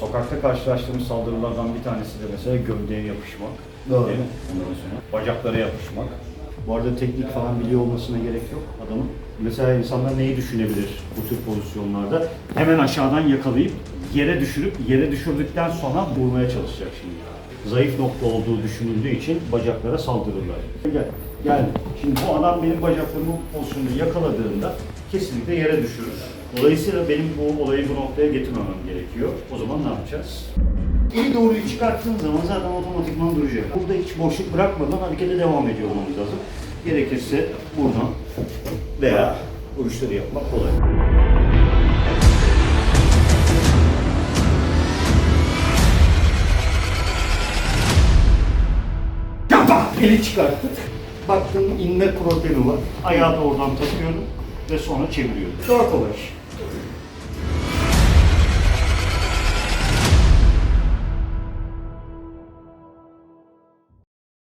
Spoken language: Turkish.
Sokakta karşılaştığımız saldırılardan bir tanesi de mesela gövdeye yapışmak. Doğru. Değil mi? Ondan sonra bacaklara yapışmak. Bu arada teknik falan biliyor olmasına gerek yok adamın. Mesela insanlar neyi düşünebilir bu tür pozisyonlarda? Hemen aşağıdan yakalayıp yere düşürüp yere düşürdükten sonra vurmaya çalışacak şimdi. Zayıf nokta olduğu düşünüldüğü için bacaklara saldırırlar. Gel, gel. Şimdi bu adam benim bacaklarımı bu pozisyonda yakaladığında kesinlikle yere düşürür. Dolayısıyla benim bu olayı bu noktaya getirmemem gerekiyor. O zaman ne yapacağız? İyi doğruyu çıkarttığın zaman zaten otomatikman duracak. Burada hiç boşluk bırakmadan harekete devam ediyor olmamız lazım. Gerekirse buradan veya vuruşları yapmak kolay. Eli çıkarttık. Baktım inme problemi var. Ayağı da oradan takıyorum ve sonra çeviriyorum. Daha kolay.